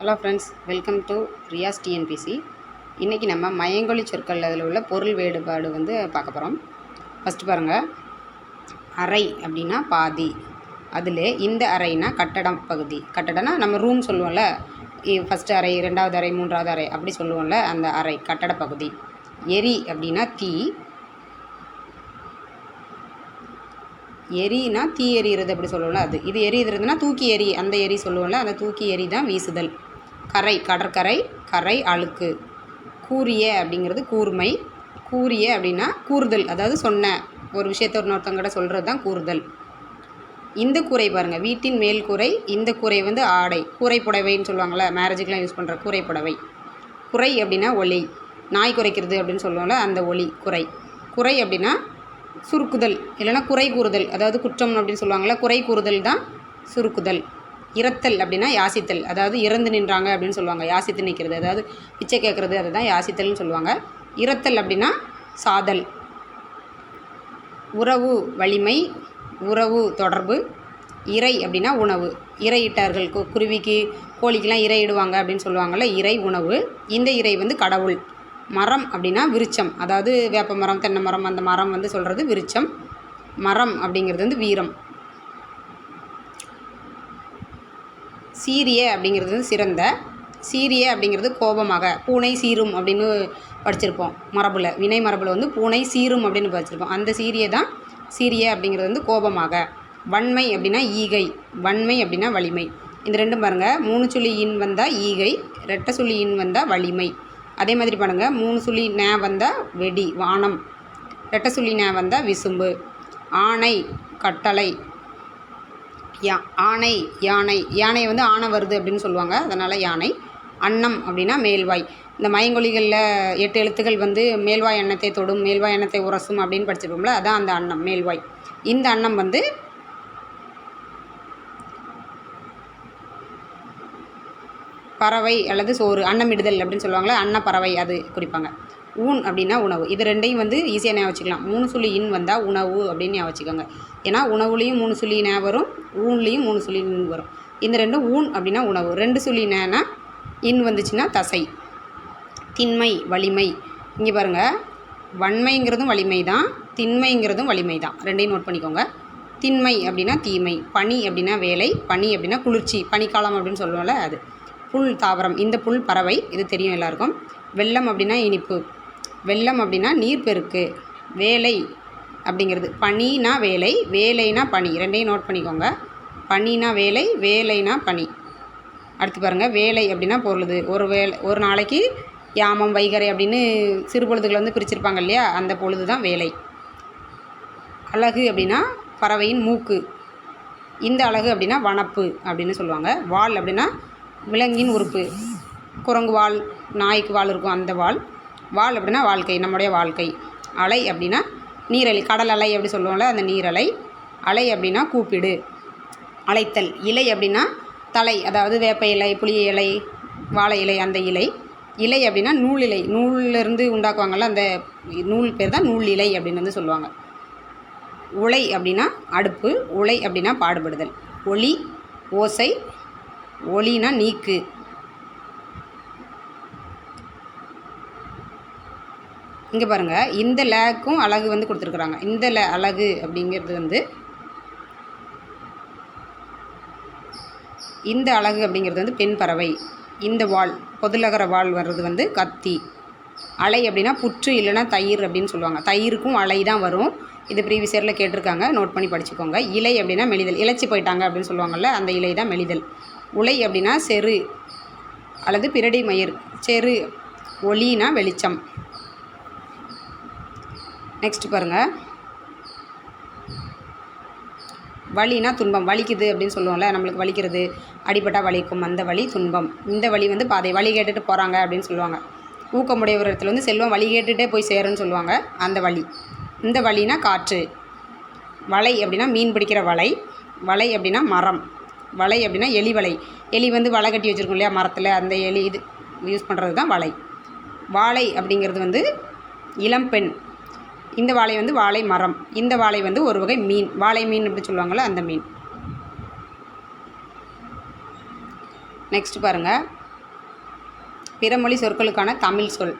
Hello friends welcome to Riyaz TNPSC இன்றைக்கி நம்ம மயங்கொழி சொற்கள் அதில் உள்ள பொருள் வேறுபாடு வந்து பார்க்க போகிறோம் ஃபஸ்ட்டு பாருங்கள் அறை அப்படின்னா பாதி. அதில் இந்த அறைனா கட்டடம் பகுதி. கட்டடம்னா நம்ம ரூம் சொல்லுவோம்ல. ஃபஸ்ட்டு அறை ரெண்டாவது அறை மூன்றாவது அறை அப்படி சொல்லுவோம்ல அந்த அறை கட்டட பகுதி. எரி அப்படின்னா தீ. எரினா தீ எரிகிறது அப்படி சொல்லுவோம்ல அது. இது எரிகிறதுனா தூக்கி எரி. அந்த எரி சொல்லுவோம்ல அந்த தூக்கி எரி தான் வீசுதல். கரை கடற்கரை கரை அழுக்கு. கூரிய அப்படிங்கிறது கூர்மை. கூரிய அப்படின்னா கூறுதல். அதாவது சொன்ன ஒரு விஷயத்தை இன்னொருத்தங்கிட்ட சொல்கிறது தான் கூறுதல். இந்த கூரை பாருங்கள் வீட்டின் மேல் கூரை இந்த கூரை வந்து ஆடை. கூரை புடவைன்னு சொல்லுவாங்கள்ல மேரேஜுக்கெலாம் யூஸ் பண்ணுற கூரை புடவை. குறை அப்படின்னா ஒலி. நாய் குறைக்கிறது அப்படின்னு சொல்லுவோம்ல அந்த ஒலி குறை. குறை அப்படின்னா சுருக்குதல். இல்லைன்னா குறை கூறுதல். அதாவது குற்றம் அப்படின்னு சொல்லுவாங்கள்ல குறை கூறுதல் தான் சுருக்குதல். இறத்தல் அப்படின்னா யாசித்தல். அதாவது இறந்து நின்றாங்க அப்படின்னு சொல்லுவாங்க. யாசித்து நிற்கிறது அதாவது பிச்சை கேட்குறது அதை தான் யாசித்தல்னு சொல்லுவாங்க. இறத்தல் அப்படின்னா சாதல். உறவு வலிமை உறவு தொடர்பு. இறை அப்படின்னா உணவு. இறையிட்டார்கள் கு குருவிக்கு கோழிக்கெலாம் இறையிடுவாங்க அப்படின்னு சொல்லுவாங்கள்ல இறை உணவு. இந்த இறை வந்து கடவுள். மரம் அப்படின்னா விருச்சம் அதாவது வேப்ப மரம் தென்னை மரம் அந்த மரம் வந்து சொல்கிறது விருச்சம் மரம் அப்படிங்கிறது வந்து வீரம். சீரிய அப்படிங்கிறது வந்து சிறந்த சீரிய அப்படிங்கிறது கோபமாக பூனை சீரும் அப்படின்னு படிச்சிருப்போம் மரபில். வினை மரபில் வந்து பூனை சீரும் அப்படின்னு படிச்சிருப்போம். அந்த சீரிய தான் சீரிய அப்படிங்கிறது வந்து கோபமாக. வன்மை அப்படின்னா ஈகை வன்மை அப்படின்னா வலிமை. இந்த ரெண்டும் பாருங்கள் மூணு சுழி இன் வந்தால் ஈகை ரெட்டை சுழி இன் வந்தால் வலிமை. அதே மாதிரி பாருங்கள் மூணு சுழி நே வந்தால் வெடி வானம். ரெட்டை சுழி நே வந்தால் விசும்பு. ஆணை கட்டளை. யா ஆனை யானை. யானை வந்து ஆனை வருது அப்படின்னு சொல்லுவாங்க. அதனால் யானை. அன்னம் அப்படின்னா மேல்வாய். இந்த மயங்கொழிகளில் எட்டு எழுத்துக்கள் வந்து மேல்வாய் எண்ணத்தை தொடும் மேல்வாய் எண்ணத்தை உரசும் அப்படின்னு படிச்சிருப்போம்ல அதான் அந்த அன்னம் மேல்வாய். இந்த அன்னம் வந்து பறவை அல்லது சோறு அன்னமிடுதல் அப்படின்னு சொல்லுவாங்களே அன்னப்பறவை அது குறிப்பாங்க. ஊன் அப்படின்னா உணவு. இது ரெண்டையும் வந்து ஈஸியாக ஞாபகம் வச்சுக்கலாம். மூணு சொல்லி இன் வந்தால் உணவு அப்படின்னு ஞாபகம் வச்சுக்கோங்க. ஏன்னா உணவுலேயும் மூணு சொல்லி நே வரும் ஊன்லேயும் மூணு சொல்லி இன் வரும். இந்த ரெண்டும் ஊன் அப்படின்னா உணவு. ரெண்டு சொல்லி நேனா இன் வந்துச்சுன்னா தசை. திண்மை வலிமை. இங்கே பாருங்கள் வன்மைங்கிறதும் வலிமை தான் திண்மைங்கிறதும் வலிமை தான் ரெண்டையும் நோட் பண்ணிக்கோங்க. திண்மை அப்படின்னா தீமை. பனி அப்படின்னா வேலை பனி அப்படின்னா குளிர்ச்சி. பனிக்காலம் அப்படின்னு சொல்லுவோம்ல அது. புல் தாவரம். இந்த புல் பறவை இது தெரியும் எல்லாருக்கும். வெள்ளம் அப்படின்னா இனிப்பு. வெள்ளம் அப்படின்னா நீர்ப்பெருக்கு வேலை அப்படிங்கிறது. பனினா வேலை வேலைனா பனி. ரெண்டையும் நோட் பண்ணிக்கோங்க. பனினா வேலை வேலைனா பனி. அடுத்து பாருங்கள் வேலை அப்படின்னா பொருளுது. ஒரு வேலை ஒரு நாளைக்கு யாமம் வைகரை அப்படின்னு சிறு பொழுதுகளை வந்து பிரிச்சிருப்பாங்க இல்லையா? அந்த பொழுது தான் வேலை. அழகு அப்படின்னா பறவையின் மூக்கு. இந்த அழகு அப்படின்னா வனப்பு அப்படின்னு சொல்லுவாங்க. வால் அப்படின்னா விலங்கின் உறுப்பு. குரங்கு வால் நாய்க்கு வால் இருக்கும் அந்த வால். வாழ் அப்படின்னா வாழ்க்கை நம்முடைய வாழ்க்கை. அலை அப்படின்னா நீரலை கடல் அலை அப்படி சொல்லுவோம்ல அந்த நீரலை. அலை அப்படின்னா கூப்பிடு அலைத்தல். இலை அப்படின்னா தலை அதாவது வேப்ப இலை புளிய இலை வாழை இலை அந்த இலை. இலை அப்படின்னா நூல் இலை. நூல்லேருந்து உண்டாக்குவாங்கள்ல அந்த நூல் பேர் தான் நூல் இலை அப்படின்னு வந்து சொல்லுவாங்க. உலை அப்படின்னா அடுப்பு உலை அப்படின்னா பாடுபடுதல். ஒளி ஓசை ஒளினா நீக்கு. இங்கே பாருங்கள் இந்த லேக்கும் அழகு வந்து கொடுத்துருக்குறாங்க. இந்த ல அழகு அப்படிங்கிறது வந்து இந்த அழகு அப்படிங்கிறது வந்து பெண் பறவை. இந்த வால் பொதுலகர வால் வர்றது வந்து கத்தி. அலை அப்படின்னா புற்று இல்லைன்னா தயிர் அப்படின்னு சொல்லுவாங்க. தயிருக்கும் அலை தான் வரும். இது ப்ரீவியஸ் இயரில் கேட்டிருக்காங்க. நோட் பண்ணி படிச்சுக்கோங்க. இலை அப்படின்னா மெலிதல். இலைச்சி போயிட்டாங்க அப்படின்னு சொல்லுவாங்கள்ல அந்த இலை தான் மெலிதல். உலை அப்படின்னா செரு அல்லது பிரடி மயிர். செரு ஒளினா வெளிச்சம். நெக்ஸ்ட் பாருங்கள் வலினா துன்பம். வலிக்குது அப்படின்னு சொல்லுவோம்ல நம்மளுக்கு வலிக்கிறது அடிபட்டால் வலிக்கும் அந்த வலி துன்பம். இந்த வழி வந்து பாதை வழி கேட்டுட்டு போகிறாங்க அப்படின்னு சொல்லுவாங்க. ஊக்கமுடைய ஒரு இடத்துல வந்து செல்வம் வழி கேட்டுகிட்டே போய் சேருன்னு சொல்லுவாங்க அந்த வழி இந்த வழினா காற்று. வலை அப்படின்னா மீன் பிடிக்கிற வலை. வலை அப்படின்னா மரம். வலை அப்படின்னா எலி வலை. எலி வந்து வலை கட்டி வச்சுருக்கோம் இல்லையா மரத்தில்? அந்த எலி இது யூஸ் பண்ணுறது தான் வலை. வாழை அப்படிங்கிறது வந்து இளம்பெண் இந்த வாழை வந்து வாழை மரம் இந்த வாழை வந்து ஒரு வகை மீன். வாழை மீன் அப்படி சொல்லுவாங்கள்ல அந்த மீன். நெக்ஸ்ட் பாருங்கள் பிறமொழி சொற்களுக்கான தமிழ் சொல்.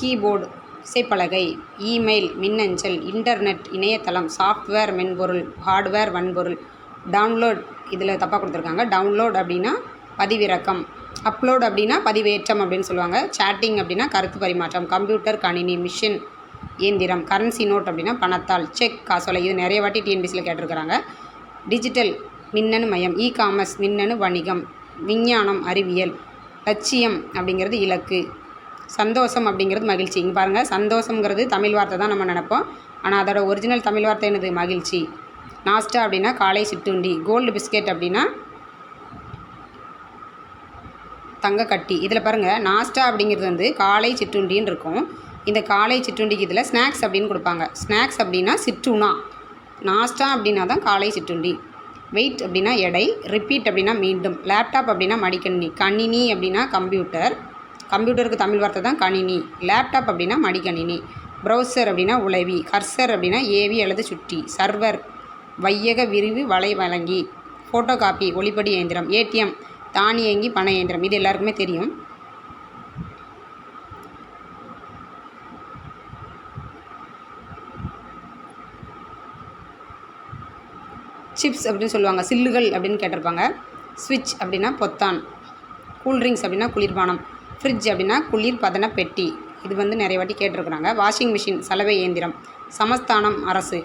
கீபோர்டு இசைப்பலகை இமெயில் மின்னஞ்சல் இன்டர்நெட் இணையதளம் சாஃப்ட்வேர் மென்பொருள் ஹார்ட்வேர் வன்பொருள். டவுன்லோட் இதில் தப்பாக கொடுத்துருக்காங்க. டவுன்லோட் அப்படின்னா பதிவிறக்கம். அப்லோட் அப்படின்னா பதிவேற்றம் அப்படின்னு சொல்லுவாங்க. சேட்டிங் அப்படின்னா கருத்து பரிமாற்றம் கம்ப்யூட்டர் கணினி மிஷின் இயந்திரம் கரன்சி நோட் அப்படின்னா பணத்தால் செக் காசோலை இது நிறைய வாட்டி டிஎன்பிசியில் கேட்டிருக்கிறாங்க. டிஜிட்டல் மின்னணு மயம் இ காமர்ஸ் மின்னணு வணிகம் விஞ்ஞானம் அறிவியல் லட்சியம் அப்படிங்கிறது இலக்கு சந்தோஷம் அப்படிங்கிறது மகிழ்ச்சி. இங்கே பாருங்கள் சந்தோஷங்கிறது தமிழ் வார்த்தை தான் நம்ம நினைப்போம். ஆனால் அதோட ஒரிஜினல் தமிழ் வார்த்தை என்னது? மகிழ்ச்சி. நாஸ்டா அப்படின்னா காலை சிற்றுண்டி கோல்டு பிஸ்கெட் அப்படின்னா தங்க கட்டி. இதில் பாருங்கள் நாஸ்டா அப்படிங்கிறது வந்து காலை சிற்றுண்டின்னு இருக்கும். இந்த காலை சிற்றுண்டிக்கு இதில் ஸ்நாக்ஸ் அப்படின்னு கொடுப்பாங்க. ஸ்நாக்ஸ் அப்படின்னா சிற்றுணா. நாஸ்டா அப்படின்னா தான் காலை சிற்றுண்டி. வெயிட் அப்படின்னா எடை ரிப்பீட் அப்படின்னா மீண்டும். லேப்டாப் அப்படின்னா மடிக்கணினி. கணினி அப்படின்னா கம்ப்யூட்டர். கம்ப்யூட்டருக்கு தமிழ் வார்த்தை தான் கணினி. லேப்டாப் அப்படின்னா மடிக்கணினி. ப்ரௌசர் அப்படின்னா உளவி. கர்சர் அப்படின்னா ஏவி அல்லது சுட்டி. சர்வர் வையக விரிவு வலை வழங்கி. ஃபோட்டோ காப்பி ஒளிப்படி இயந்திரம். ஏடிஎம் தானியங்கி பண இயந்திரம் இது எல்லாருக்குமே தெரியும். சிப்ஸ் அப்படின்னு சொல்லுவாங்க. சில்லுகள் அப்படின்னு கேட்டிருப்பாங்க. ஸ்விட்ச் அப்படின்னா பொத்தான். கூல்ட்ரிங்க்ஸ் அப்படின்னா குளிர்பானம். ஃப்ரிட்ஜ் அப்படின்னா குளிர் பதன பெட்டி. இது வந்து நிறைய வாட்டி கேட்டிருக்கிறாங்க. வாஷிங் மிஷின் சலவை இயந்திரம் சமஸ்தானம் அரசு.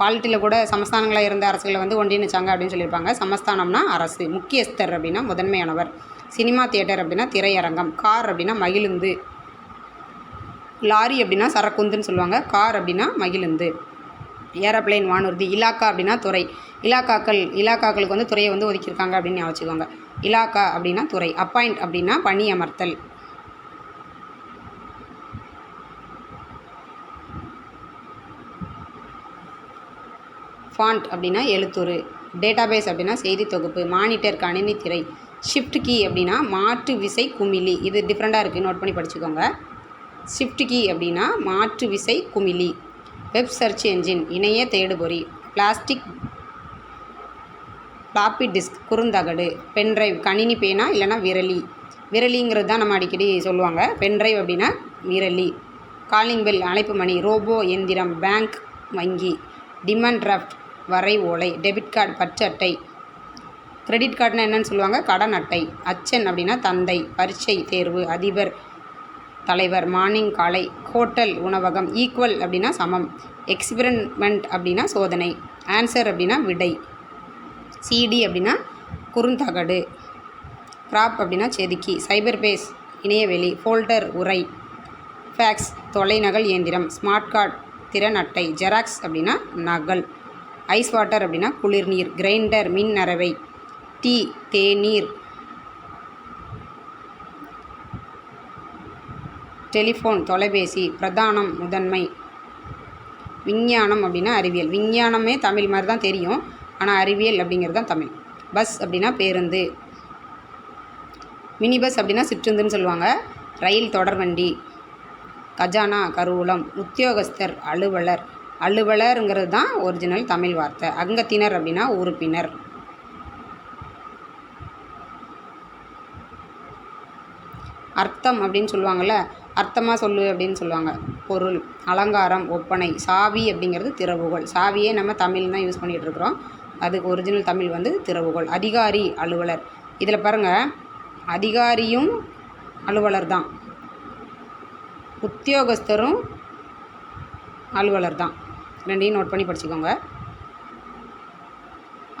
பாலிட்டியில் கூட சமஸ்தானங்களாக இருந்த அரசுகளை வந்து ஒன்றிணைச்சாங்க அப்படின்னு சொல்லியிருப்பாங்க. சமஸ்தானம்னா அரசு முக்கியஸ்தர் அப்படின்னா முதன்மையானவர் சினிமா தியேட்டர் அப்படின்னா திரையரங்கம் கார் அப்படின்னா மகிழுந்து லாரி அப்படின்னா சரக்குந்துன்னு சொல்லுவாங்க. கார் அப்படின்னா மகிழுந்து ஏரோப்ளேன் வானூர்தி இலாக்கா அப்படின்னா துறை. இலாக்காக்கள் இலாக்காக்களுக்கு வந்து துறையை வந்து ஒதுக்கியிருக்காங்க அப்படின்னு ஞாபகம் வச்சுக்கோங்க. இலாக்கா அப்படின்னா துறை அப்பாயிண்ட் அப்படின்னா பணி அமர்த்தல் ஃபாண்ட் அப்படின்னா எழுத்துரு டேட்டாபேஸ் அப்படின்னா செய்தி தொகுப்பு மானிட்டர் கணினி திரை ஷிஃப்ட் கீ அப்படின்னா மாற்று விசை குமிழி. இது டிஃப்ரெண்ட்டாக இருக்குது நோட் பண்ணி படிச்சுக்கோங்க. ஷிஃப்ட் கீ அப்படின்னா மாற்று விசை குமிழி. வெப் சர்ச் என்ஜின் இணைய தேடுபொறி பிளாஸ்டிக் ஃப்ளாப்பி டிஸ்க் குறுந்தகடு பென்ட்ரைவ் கணினி பேனா இல்லைனா விரலி. விரலிங்கிறது தான் நம்ம அடிக்கடி சொல்லுவாங்க. பென்ட்ரைவ் அப்படின்னா விரலி. காலிங் பெல் அழைப்பு மணி ரோபோ எந்திரம் பேங்க் வங்கி டிமாண்ட் டிராஃப்ட் வரை ஓலை டெபிட் கார்டு பற்று அட்டை. கிரெடிட் கார்டுனா என்னன்னு சொல்லுவாங்க? கடன் அட்டை. அச்சன் அப்படின்னா தந்தை பரீட்சை தேர்வு அதிபர் தலைவர் மார்னிங் காலை ஹோட்டல் உணவகம் ஈக்குவல் அப்படின்னா சமம். எக்ஸ்பிரிமெண்ட் அப்படின்னா சோதனை. ஆன்சர் அப்படின்னா விடை. சிடி அப்படின்னா குறுந்தகடு. கிராப் அப்படின்னா செதுக்கி. சைபர் பேஸ் இணையவெளி ஃபோல்டர் உரை. ஃபேக்ஸ் தொலைநகல் இயந்திரம். ஸ்மார்ட் கார்டு திறன் அட்டை. ஜெராக்ஸ் அப்படின்னா நகல். ஐஸ் வாட்டர் அப்படின்னா குளிர்நீர் கிரைண்டர் மின் அரவை டீ தேநீர் டெலிஃபோன் தொலைபேசி பிரதானம் முதன்மை. விஞ்ஞானம் அப்படின்னா அறிவியல். விஞ்ஞானமே தமிழ் மாதிரி தான் தெரியும். ஆனால் அறிவியல் அப்படிங்கிறது தான் தமிழ். பஸ் அப்படின்னா பேருந்து. மினி பஸ் அப்படின்னா சிற்றுந்துன்னு சொல்லுவாங்க. ரயில் தொடர்வண்டி கஜானா கருவூலம் உத்தியோகஸ்தர் அலுவலர். அலுவலருங்கிறது தான் ஒரிஜினல் தமிழ் வார்த்தை. அங்கத்தினர் அப்படின்னா உறுப்பினர். அர்த்தம் அப்படின்னு சொல்லுவாங்கள்ல அர்த்தமாக சொல்லு அப்படின்னு சொல்லுவாங்க. பொருள் அலங்காரம் ஒப்பனை சாவி அப்படிங்கிறது திறவுகோல் சாவியே நம்ம தமிழ் தான் யூஸ் பண்ணிகிட்டு இருக்கிறோம். அதுக்கு ஒரிஜினல் தமிழ் வந்து திறவுகோல் அதிகாரி அலுவலர். இதில் பாருங்கள் அதிகாரியும் அலுவலர் தான் உத்தியோகஸ்தரும் அலுவலர் தான் ரெண்டையும் நோட் பண்ணி படிச்சுக்கோங்க.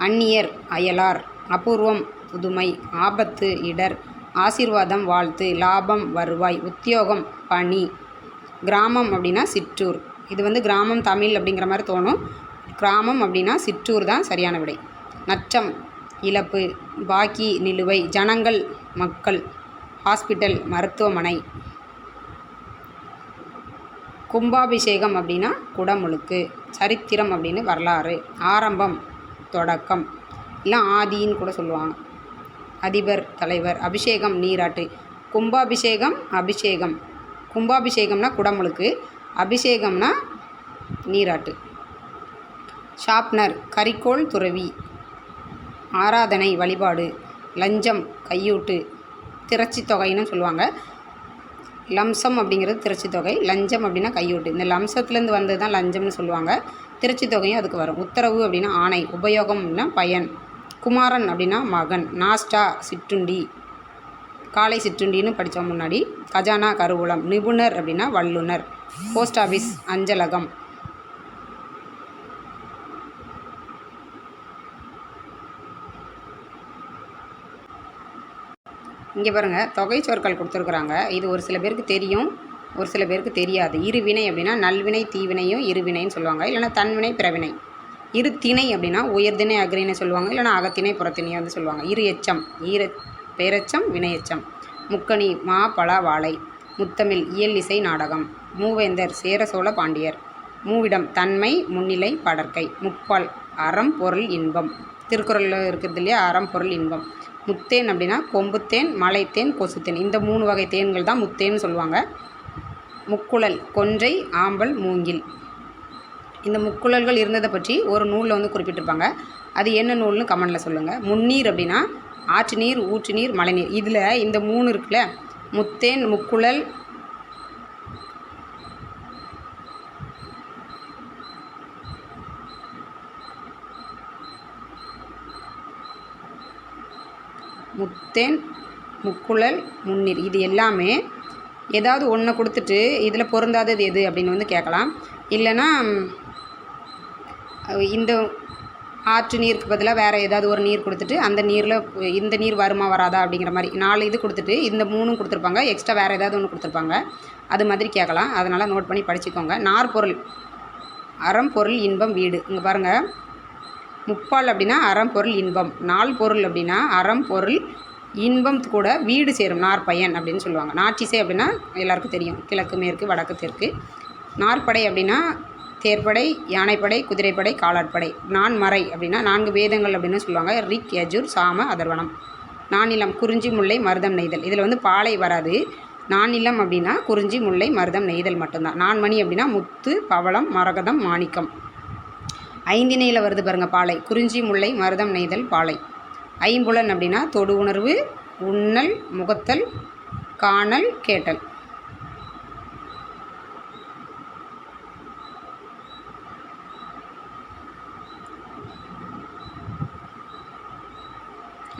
அந்நியர் அயலார் அபூர்வம் புதுமை ஆபத்து இடர் ஆசீர்வாதம் வாழ்த்து லாபம் வருவாய் உத்தியோகம் பணி. கிராமம் அப்படின்னா சிற்றூர். இது வந்து கிராமம் தமிழ் அப்படிங்கிற மாதிரி தோணும். கிராமம் அப்படின்னா சிற்றூர் தான் சரியான விடை. நச்சம் இழப்பு பாக்கி நிலுவை ஜனங்கள் மக்கள் ஹாஸ்பிட்டல் மருத்துவமனை. கும்பாபிஷேகம் அப்படின்னா குடமுழுக்கு சரித்திரம் அப்படின்னு வரலாறு ஆரம்பம் தொடக்கம். இல்லை ஆதின்னு கூட சொல்லுவாங்க. அதிபர் தலைவர் அபிஷேகம் நீராட்டு. கும்பாபிஷேகம் அபிஷேகம். கும்பாபிஷேகம்னா குடமுழுக்கு அபிஷேகம்னா நீராட்டு. ஷாப்னர் கரிக்கோள் துறவி. ஆராதனை வழிபாடு லஞ்சம் கையூட்டு திரச்சி தொகைன்னு சொல்லுவாங்க. லம்சம் அப்படிங்கிறது திருச்சி தொகை லஞ்சம் அப்படின்னா கையூட்டு. இந்த லம்சத்துலேருந்து வந்தது தான் லஞ்சம்னு சொல்லுவாங்க. திருச்சி தொகையும் அதுக்கு வரும். உத்தரவு அப்படின்னா ஆணை உபயோகம் அப்படின்னா பயன். குமாரன் அப்படின்னா மகன். நாஸ்டா சிற்றுண்டி. காலை சிற்றுண்டின்னு படித்தோம் முன்னாடி. கஜானா கருவூலம். நிபுணர் அப்படின்னா வல்லுனர் போஸ்ட் ஆஃபீஸ் அஞ்சலகம். இங்கே பாருங்கள் தொகை சொற்கள் கொடுத்துருக்குறாங்க. இது ஒரு சில பேருக்கு தெரியும் ஒரு சில பேருக்கு தெரியாது. இருவினை அப்படின்னா நல்வினை தீவினையும் இருவினைன்னு சொல்லுவாங்க. இல்லைன்னா தன்வினை பிறவினை. இரு திணை அப்படின்னா உயர்திணை அக்ரினை சொல்லுவாங்க. இல்லைன்னா அகத்திணை புறத்திணை வந்து சொல்லுவாங்க. இரு எச்சம் ஈர பேரச்சம் வினையச்சம் முக்கணி மா பழ வாழை. முத்தமிழ் இயல் இசை நாடகம். மூவேந்தர் சேர சோழ பாண்டியர். மூவிடம் தன்மை முன்னிலை படற்கை. முப்பால் அறம் பொருள் இன்பம். திருக்குறளில் இருக்கிறது இல்லையா? அறம் பொருள் இன்பம். முத்தேன் அப்படின்னா கொம்புத்தேன் மலைத்தேன் கொசுத்தேன். இந்த மூணு வகை தேன்கள் தான் முத்தேன்னு சொல்லுவாங்க. முக்குழல் கொன்றை ஆம்பல் மூங்கில். இந்த முக்குழல்கள் இருந்ததை பற்றி ஒரு நூலில் வந்து குறிப்பிட்டிருப்பாங்க. அது என்ன நூல்னு கமெண்டில் சொல்லுங்கள் முன்னீர் அப்படின்னா ஆற்று நீர் ஊற்று நீர் மழைநீர். இதில் இந்த மூணு இருக்குல்ல? முத்தேன் முக்குழல் முத்தேன் முக்குழல் முன்னீர். இது எல்லாமே ஏதாவது ஒன்றை கொடுத்துட்டு இதில் பொருந்தாதது எது அப்படின்னு வந்து கேட்கலாம். இல்லைன்னா இந்த ஆற்று நீருக்கு பதிலாக வேறு ஏதாவது ஒரு நீர் கொடுத்துட்டு அந்த நீரில் இந்த நீர் வருமா வராதா அப்படிங்கிற மாதிரி நாலு இது கொடுத்துட்டு இந்த மூணும் கொடுத்துருப்பாங்க. எக்ஸ்ட்ரா வேறு ஏதாவது ஒன்று கொடுத்துருப்பாங்க. அது மாதிரி கேட்கலாம். அதனால் நோட் பண்ணி படிச்சுக்கோங்க. நாற்பொருள் அறம் பொருள் இன்பம் வீடு. இங்கே பாருங்கள் முப்பால் அப்படின்னா அறம் பொருள் இன்பம். நாள் பொருள் அப்படின்னா அறம் பொருள் இன்பம் கூட வீடு சேரும். நாற்பயன் அப்படின்னு சொல்லுவாங்க. நாற்றிசை அப்படின்னா எல்லாருக்கும் தெரியும். கிழக்கு மேற்கு வடக்கு தெற்கு. நாற்படை அப்படின்னா தேர்ப்படை யானைப்படை குதிரைப்படை காலாட்படை. நான்மறை அப்படின்னா நான்கு வேதங்கள் அப்படின்னு சொல்லுவாங்க. ரிக் யஜூர் சாம அதர்வனம். நானிலம் குறிஞ்சி முல்லை மருதம் நெய்தல். இதில் வந்து பாலை வராது. நானிலம் அப்படின்னா குறிஞ்சி முல்லை மருதம் நெய்தல் மட்டும்தான். நான்மணி அப்படின்னா முத்து பவளம் மரகதம் மாணிக்கம். ஐந்திணையில் வருது பாருங்கள் பாலை. குறிஞ்சி முல்லை மருதம் நெய்தல் பாலை. ஐம்புலன் அப்படின்னா தொடு உணர்வு உண்ணல் முகத்தல் காணல் கேட்டல்.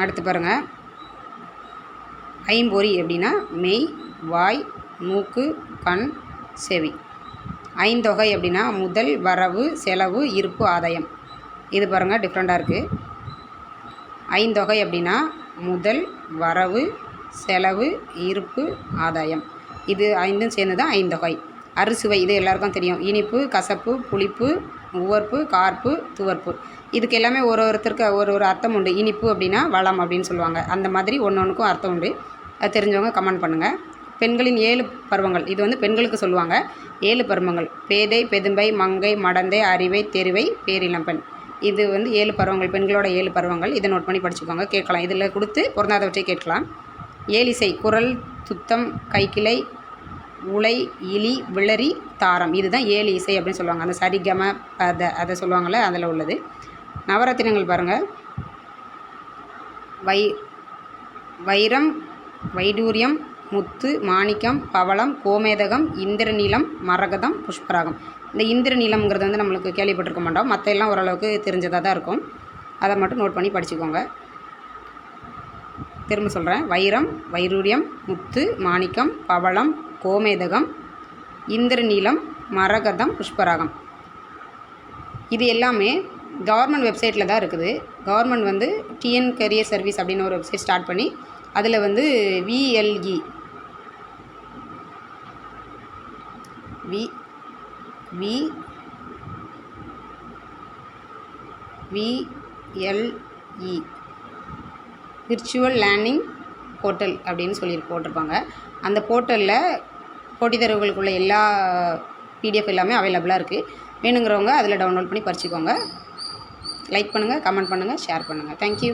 அடுத்து பாருங்கள் ஐம்பொறி அப்படின்னா மெய் வாய் மூக்கு கண் செவி. ஐந்தொகை அப்படின்னா முதல் வரவு செலவு இருப்பு ஆதாயம். இது பாருங்கள் டிஃப்ரெண்ட்டாக இருக்குது ஐந்தொகை அப்படின்னா முதல் வரவு செலவு இருப்பு ஆதாயம். இது ஐந்தும் சேர்ந்து தான் ஐந்தொகை. அறுசுவை இது எல்லாருக்கும் தெரியும். இனிப்பு கசப்பு புளிப்பு உவர்ப்பு கார்ப்பு துவர்ப்பு. இதுக்கு எல்லாமே ஒரு ஒருத்தருக்கு ஒரு ஒரு அர்த்தம் உண்டு. இனிப்பு அப்படின்னா வளம் அப்படின்னு சொல்லுவாங்க. அந்த மாதிரி ஒன்று ஒன்றுக்கும் அர்த்தம் உண்டு. அது தெரிஞ்சவங்க கமெண்ட் பண்ணுங்கள் பெண்களின் ஏழு பருவங்கள். இது வந்து பெண்களுக்கு சொல்லுவாங்க. ஏழு பருவங்கள். பேதை பெதும்பை மங்கை மடந்தை அறிவை தெரிவை பேரிளம்பெண் இது வந்து ஏழு பருவங்கள். பெண்களோட ஏழு பருவங்கள். இதை நோட் பண்ணி படிச்சுக்கோங்க. கேட்கலாம். இதில் கொடுத்து பொருந்தாதவற்றை கேட்கலாம். ஏலிசை குரல் துத்தம் கைக்கிளை உலை இலி விளரி தாரம். இதுதான் ஏழு இசை அப்படின்னு சொல்லுவாங்க. அந்த சரிகம அதை அதை சொல்லுவாங்கள்ல அதில் உள்ளது. நவரத்தினங்கள் பாருங்கள் வை வைரம் வைடூரியம் முத்து மாணிக்கம் பவளம் கோமேதகம் இந்திரநீலம் மரகதம் புஷ்பராகம். இந்த இந்திரநீலம்ங்கிறது வந்து நம்மளுக்கு கேள்விப்பட்டிருக்க மாட்டோம். மற்ற எல்லாம் ஓரளவுக்கு தெரிஞ்சதாக தான் இருக்கும். அதை மட்டும் நோட் பண்ணி படிச்சுக்கோங்க. திரும்ப சொல்கிறேன் வைரம் வைரூரியம் முத்து மாணிக்கம் பவளம் கோமேதகம் இந்திரநீலம் மரகதம் புஷ்பராகம். இது எல்லாமே கவர்மெண்ட் வெப்சைட்டில் தான் இருக்குது. கவர்மெண்ட் வந்து டிஎன் கரியர் சர்வீஸ் அப்படின்னு ஒரு வெப்சைட் ஸ்டார்ட் பண்ணி அதில் வந்து VLE V V VLE virtual learning portal அப்படின்னு சொல்லி போட்டிருப்பாங்க. அந்த போர்ட்டலில் போட்டித் தேர்வுகளுக்குள்ள எல்லா பிடிஎஃப் எல்லாமே அவைலபிளாக இருக்குது வேணுங்கிறவங்க அதில் டவுன்லோட் பண்ணி பறிச்சுக்கோங்க. லைக் பண்ணுங்கள் கமெண்ட் பண்ணுங்கள் ஷேர் பண்ணுங்கள் தேங்க்யூ